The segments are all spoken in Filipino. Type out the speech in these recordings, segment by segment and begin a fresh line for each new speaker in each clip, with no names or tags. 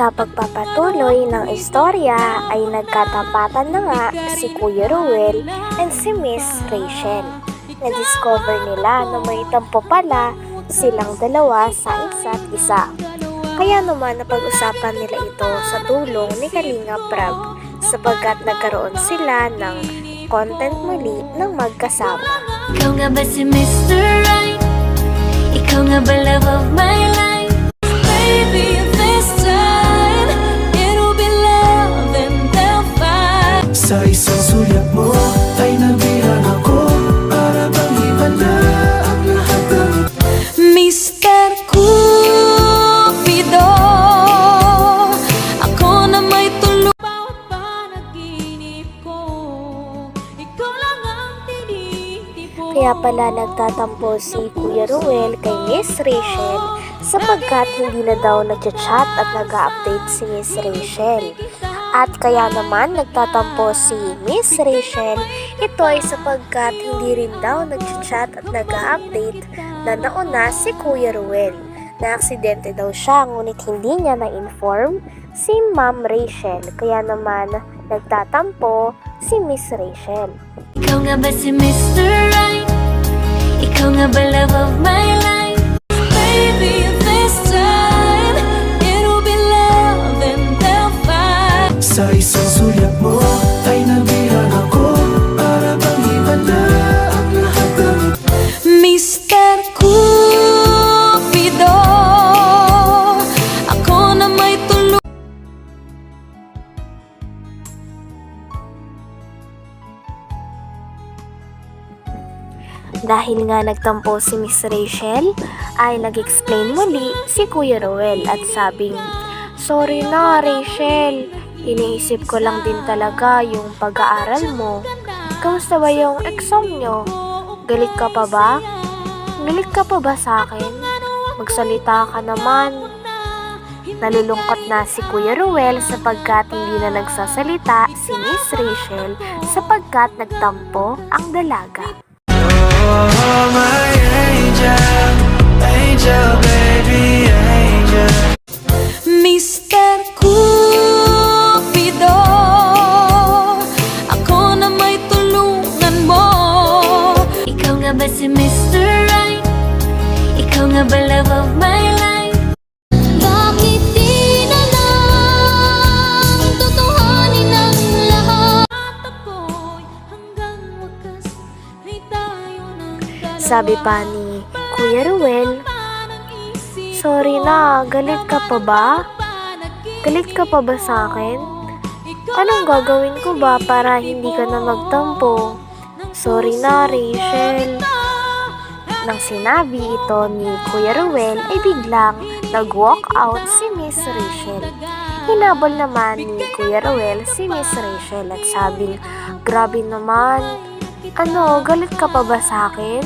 Sa pagpapatuloy ng istorya ay nagkatapatan na nga si Kuya Ruel and si Miss Rachel. Na-discover nila na may tampo pala silang dalawa sa isa't isa. Kaya naman napag-usapan nila ito sa tulong ni Kalinga Prab sapagkat nagkaroon sila ng content muli ng magkasama.
Ikaw nga ba si Mr. Right? Ikaw nga ba love of my life? Baby,
Sa isang sulyap mo ay nabihan ako Para bang iba na ang lahat ng
Mr. Cupido Ako na may tulong Bawat panaginip ko Ikaw lang ang tinitipo
Kaya pala nagtatampo si Kuya Ruel kay Miss Rachel sapagkat hindi na daw nagchat-chat at nag-update si Miss Rachel. At kaya naman nagtatampo si Miss Rachel, ito ay sapagkat hindi rin daw nagchat-chat at nag-update na nauna si Kuya Ruel. Na aksidente daw siya ngunit hindi niya na-inform si Ma'am Rachel. Kaya naman nagtatampo si Miss Rachel.
Ikaw nga ba si Mr. Right? Ikaw nga ba love of my life? Baby,
Sa isang sulyap mo ay nabihan ako Para bang iba na ang lahat ng
Mr. Cupido Ako na may tulong
Dahil nga nagtampo si Miss Rachel, ay nag-explain muli si Kuya Roel at sabing, Sorry na Rachel, iniisip ko lang din talaga yung pag-aaral mo. Kamusta ba yung exam nyo? Galit ka pa ba? Galit ka pa ba sa akin? Magsalita ka naman. Nalulungkot na si Kuya Ruel sapagkat hindi na nagsasalita si Miss Rachel sapagkat nagtampo ang dalaga.
Oh, my angel, angel, baby, angel.
May tulungan mo Ikaw nga ba si Mr. Right? Ikaw nga ba love of my life? Bakit di na lang Tutuhanin ang lahat At ako'y hanggang wakas Ay tayo ng
Sabi pa ni Kuya Ruel, Sorry na, galit ka pa ba? Galit ka pa ba sa akin? Anong gagawin ko ba para hindi ka na magtampo? Sorry na, Rachel. Nang sinabi ito ni Kuya Ruel ay biglang nag-walk out si Miss Rachel. Hinabol naman ni Kuya Ruel si Miss Rachel at sabing, Grabe naman, ano, galit ka pa ba sa akin?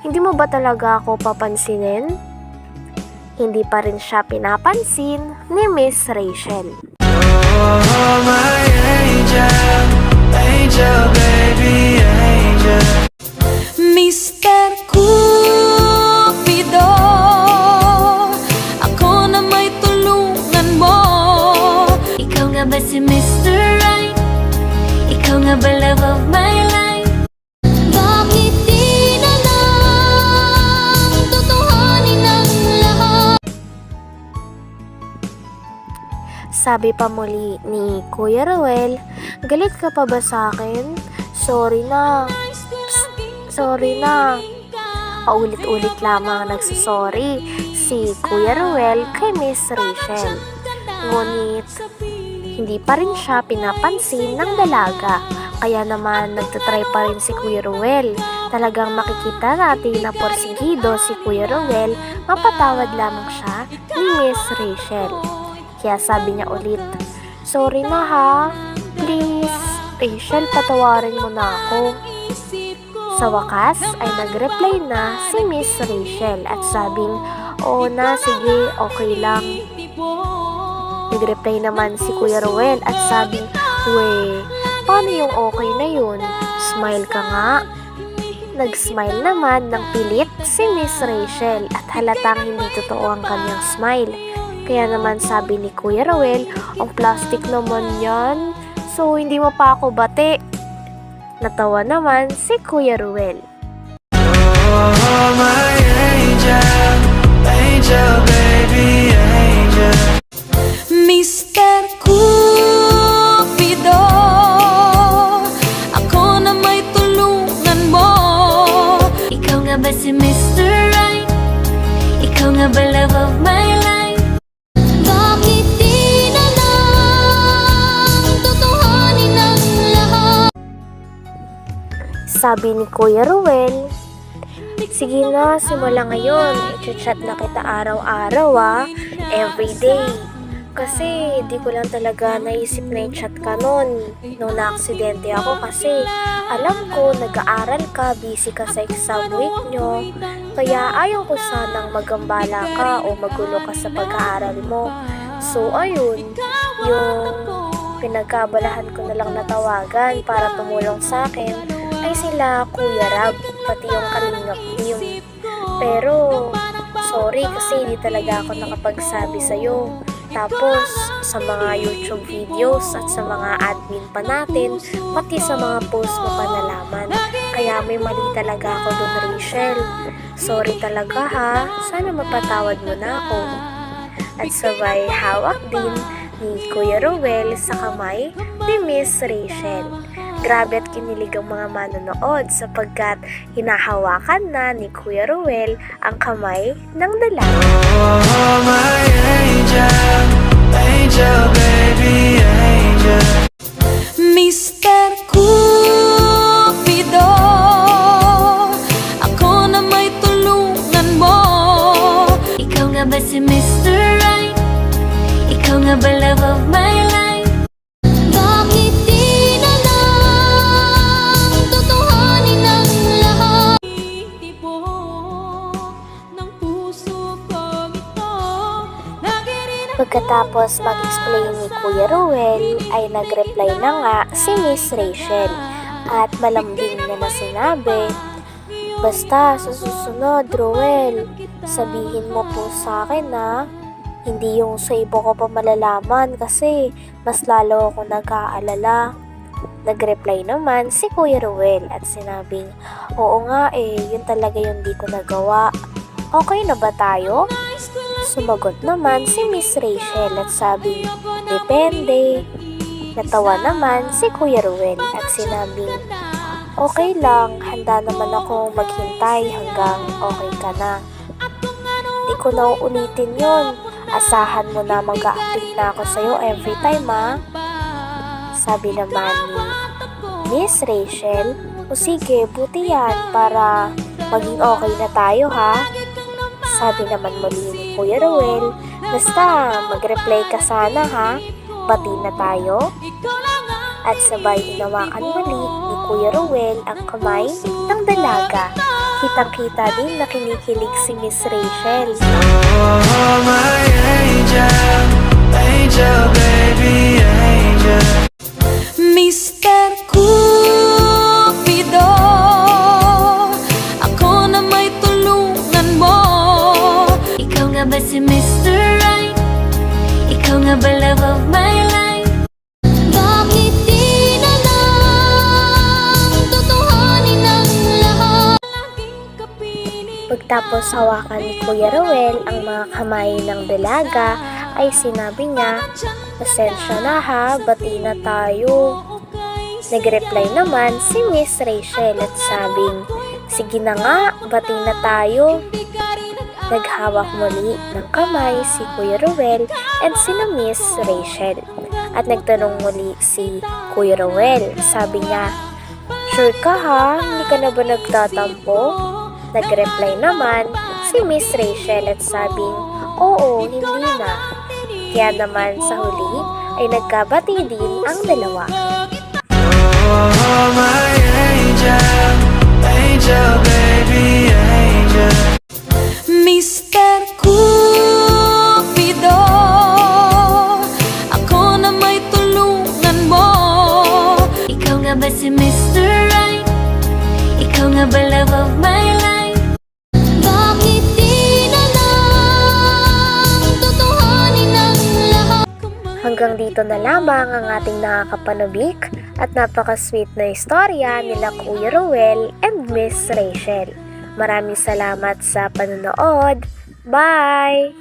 Hindi mo ba talaga ako papansinin? Hindi pa rin siya pinapansin ni Miss Rachel.
Oh, my angel, baby, angel.
Mr. Cupido Ako na may tulungan mo Ikaw nga ba si Mr. Right? Ikaw nga ba love of my
Sabi pa muli ni Kuya Ruel, galit ka pa ba sa akin? Sorry na. Psst, sorry na. Paulit-ulit lamang nagsusorry si Kuya Ruel kay Miss Rachel. Ngunit hindi pa rin siya pinapansin ng dalaga. Kaya naman nagtatry pa rin si Kuya Ruel. Talagang makikita natin na porsigido si Kuya Ruel, mapatawad lamang siya ni Miss Rachel. Kaya sabi niya ulit, Sorry na ha, please, Rachel patawarin mo na ako. Sa wakas ay nag-reply na si Miss Rachel at sabing, Oo na, sige, okay lang. Nag-reply naman si Kuya Ruel at sabing, We, paano yung okay na yun? Smile ka nga. Nag-smile naman ng pilit si Miss Rachel at halatang hindi totoo ang kanyang smile. Kaya naman sabi ni Kuya Ruel, ang plastic naman yan. So, hindi mo pa ako bate. Natawa naman si Kuya Ruel.
Oh, my angel, angel, baby, angel.
Mr. Cupido Ako na may tulungan mo Ikaw nga ba si Mr. Right? Ikaw nga ba love of my
Sabi ni Kuya Ruel, Sige na, simula ngayon. I-chat na kita araw-araw ah. Everyday. Kasi di ko lang talaga naisip na i-chat ka nun. Nung na-aksidente ako kasi alam ko nag-aaral ka, busy ka sa exam week nyo. Kaya ayaw ko sanang magambala ka o magulo ka sa pag-aaral mo. So ayun, yung pinagkabalahan ko na lang natawagan para tumulong sa akin ay sila Kuya Rab, pati yung Kalingap team. Pero, sorry kasi hindi talaga ako nakapagsabi sa'yo. Tapos, sa mga YouTube videos at sa mga admin pa natin, pati sa mga post mo pa nalaman. Kaya may mali talaga ako dun, Rachel. Sorry talaga ha. Sana mapatawad mo na ako. At sabay hawak din ni Kuya Ruel sa kamay ni Miss Rachel. Grabe at kinilig ang mga manonood sapagkat hinahawakan na ni Kuya Ruel ang kamay ng dalaga.
Oh, my angel,
Pagkatapos mag-explain ni Kuya Ruel, ay nag-reply na nga si Miss Rachel at malambing niya na sinabi, Basta sa susunod, Ruel, sabihin mo po sa akin na hindi yung sa iba ko pa malalaman kasi mas lalo ako nag-aalala. Nag-reply naman si Kuya Ruel at sinabing, Oo nga eh, yun talaga yung di ko nagawa. Okay na ba tayo? Sumagot naman si Miss Rachel at sabi, Depende. Natawa naman si Kuya Ruel at sinabing, Okay lang, handa naman ako maghintay hanggang okay ka na. Di ko na uulitin yun. Asahan mo na mag-a-update na ako sa'yo every time ha. Sabi naman ni Miss Rachel, o sige, buti yan para maging okay na tayo ha. Sabi naman muli ni Kuya Ruel, basta mag-reply ka sana ha. Bati na tayo. At sabay hinawakan muli ni Kuya Ruel ang kamay ng dalaga. Kitang-kita din na kinikilig si Miss Rachel.
Oh, my angel,
Pagtapos hawakan ni Kuya Ruel ang mga kamay ng dalaga, ay sinabi niya, Pasensya na ha, bati na tayo. Nag-reply naman si Miss Rachel at sabing, Sige na nga, bati na tayo. Naghawak muli ng kamay si Kuya Ruel and si na Miss Rachel. At nagtanong muli si Kuya Ruel. Sabi niya, Sure ka ha? Hindi ka na ba nagtatampo? Nag-reply naman si Miss Rachel at sabing, Oo, hindi na. Kaya naman sa huli ay nagkabati din ang dalawa.
Oh, my angel, angel, baby, angel.
Mr. Cupido Ako na may tulungan mo Ikaw nga ba si Mr. Right? Ikaw nga ba love of my
Hanggang dito na lamang ang ating nakakapanubik at napaka-sweet na istorya nila Kuya Ruel and Miss Rachel. Maraming salamat sa panonood. Bye!